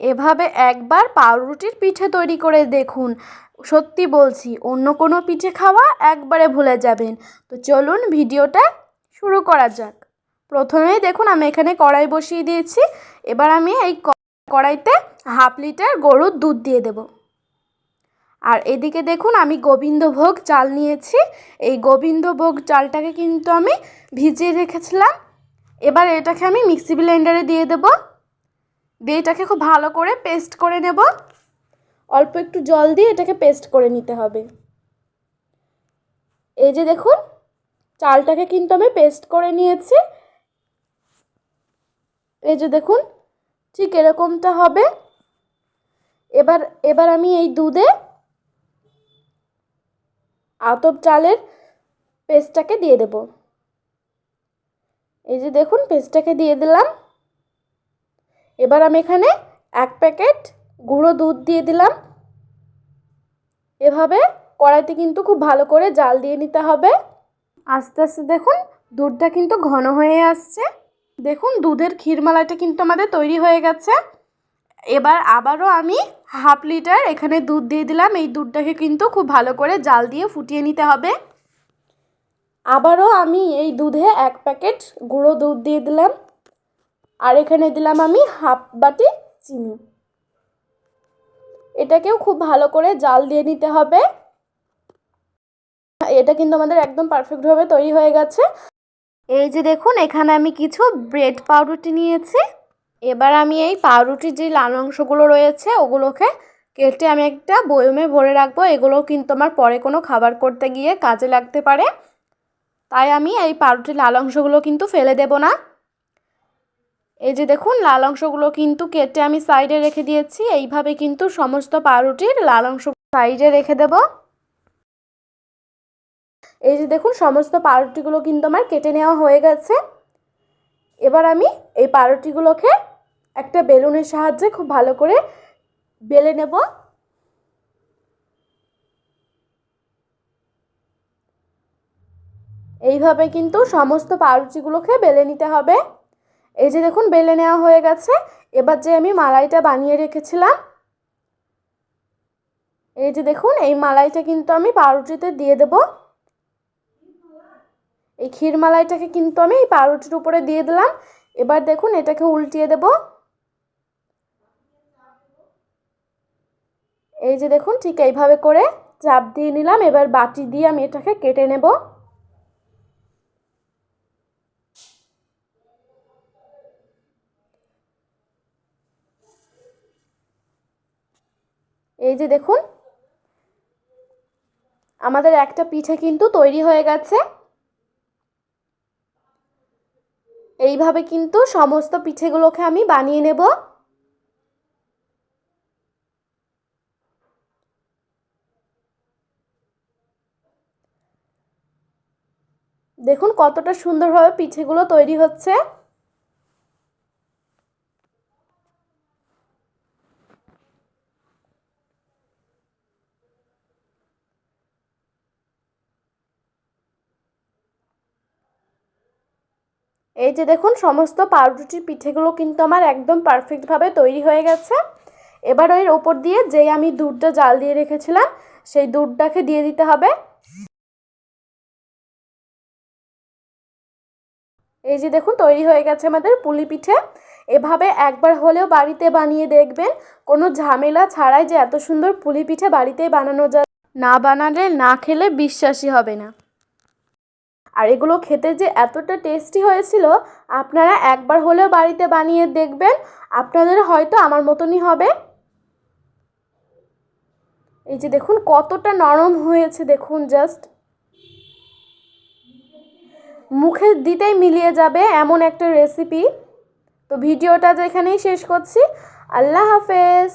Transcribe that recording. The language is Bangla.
এভাবে একবার পাউরুটির পিঠে তৈরি করে দেখুন। সত্যি বলছি, অন্য কোনো পিঠে খাওয়া একবারে ভুলে যাবেন। তো চলুন ভিডিওটা শুরু করা যাক। প্রথমেই দেখুন, আমি এখানে কড়াই বসিয়ে দিয়েছি। এবার আমি এই কড়াইতে হাফ লিটার গরুর দুধ দিয়ে দেব। আর এদিকে দেখুন, আমি গোবিন্দভোগ চাল নিয়েছি। এই গোবিন্দভোগ চালটাকে কিন্তু আমি ভিজিয়ে রেখেছিলাম। এবার এটাকে আমি মিক্সি ব্লেন্ডারে দিয়ে দেব। দিয়ে খুব ভালো করে পেস্ট করে নেব। অল্প একটু জল দিয়ে এটাকে পেস্ট করে নিতে হবে। এই যে দেখুন, চালটাকে কিন্তু আমি পেস্ট করে নিয়েছি। এই যে দেখুন, ঠিক এরকমটা হবে। এবার এবার আমি এই দুধে আতপ চালের পেস্টটাকে দিয়ে দেব। এই যে দেখুন, পেস্টটাকে দিয়ে দিলাম। এবার আমি এখানে এক প্যাকেট গুঁড়ো দুধ দিয়ে দিলাম। এভাবে কড়াইতে কিন্তু খুব ভালো করে জাল দিয়ে নিতে হবে। আস্তে আস্তে দেখুন দুধটা কিন্তু ঘন হয়ে আসছে। দেখুন দুধের ক্ষীরমালাইটা কিন্তু আমাদের তৈরি হয়ে গেছে। এবার আবারও আমি হাফ লিটার এখানে দুধ দিয়ে দিলাম। এই দুধটাকে কিন্তু খুব ভালো করে জাল দিয়ে ফুটিয়ে নিতে হবে। আবারও আমি এই দুধে এক প্যাকেট গুঁড়ো দুধ দিয়ে দিলাম। আর এখানে দিলাম আমি হাফ বাটি চিনি। এটাকেও খুব ভালো করে জাল দিয়ে নিতে হবে। এটা কিন্তু আমাদের একদম পারফেক্টভাবে তৈরি হয়ে গেছে। এই যে দেখুন, এখানে আমি কিছু ব্রেড পাউরুটি নিয়েছি। এবার আমি এই পাউরুটির যে লাল অংশগুলো রয়েছে, ওগুলোকে কেটে আমি একটা বয়মে ভরে রাখব। এগুলো কিন্তু আমার পরে কোনো খাবার করতে গিয়ে কাজে লাগতে পারে। তাই আমি এই পাউরুটির লাল অংশগুলো কিন্তু ফেলে দেব না। এই যে দেখুন, লাল অংশগুলো কিন্তু কেটে আমি সাইডে রেখে দিয়েছি। এইভাবে কিন্তু সমস্ত পাউরুটির লাল অংশ সাইডে রেখে দেব। এই যে দেখুন, সমস্ত পাউরুটিগুলো কিন্তু আমার কেটে নেওয়া হয়ে গেছে। এবার আমি এই পাউরুটিগুলোকে একটা বেলুনের সাহায্যে খুব ভালো করে বেলে নেব। এইভাবে কিন্তু সমস্ত পাউরুটিগুলোকে বেলে নিতে হবে। এই যে দেখুন, বেলে নেওয়া হয়ে গেছে। এবার যে আমি মালাইটা বানিয়ে রেখেছিলাম, এই যে দেখুন, এই মালাইটা কিন্তু আমি পাউরুটিতে দিয়ে দেব। এই ক্ষীর মালাইটাকে কিন্তু আমি এই পাউরুটির উপরে দিয়ে দিলাম। এবার দেখুন, এটাকে উল্টিয়ে দেব। এই যে দেখুন, ঠিক এইভাবে করে চাপ দিয়ে নিলাম। এবার বাটি দিয়ে আমি এটাকে কেটে নেব। এই যে দেখুন, আমাদের একটা পিঠে কিন্তু তৈরি হয়ে গেছে। এইভাবে কিন্তু সমস্ত পিঠেগুলোকে আমি বানিয়ে নেব। দেখুন কতটা সুন্দরভাবে পিঠেগুলো তৈরি হচ্ছে। এই যে দেখুন, সমস্ত পাউরুটির পিঠেগুলো কিন্তু আমার একদম পারফেক্টভাবে তৈরি হয়ে গেছে। এবার এর ওপর দিয়ে যেই আমি দুধটা জাল দিয়ে রেখেছিলাম, সেই দুধটাকে দিয়ে দিতে হবে। এই যে দেখুন, তৈরি হয়ে গেছে আমাদের পুলি পিঠে। এভাবে একবার হলেও বাড়িতে বানিয়ে দেখবেন, কোনো ঝামেলা ছাড়াই যে এত সুন্দর পুলি পিঠে বাড়িতেই বানানো যায়। না বানালে না খেলে বিশ্বাসই হবে না। আর এগুলো খেতে যে এতটা টেস্টি হয়েছিল, আপনারা একবার হলেও বাড়িতে বানিয়ে দেখবেন। আপনাদের হয়তো আমার মতনই হবে। এই যে দেখুন, কতটা নরম হয়েছে, দেখুন জাস্ট মুখে দিতেই মিলিয়ে যাবে এমন একটা রেসিপি তো ভিডিওটা যেখানেই শেষ করছি, আল্লাহ হাফেজ।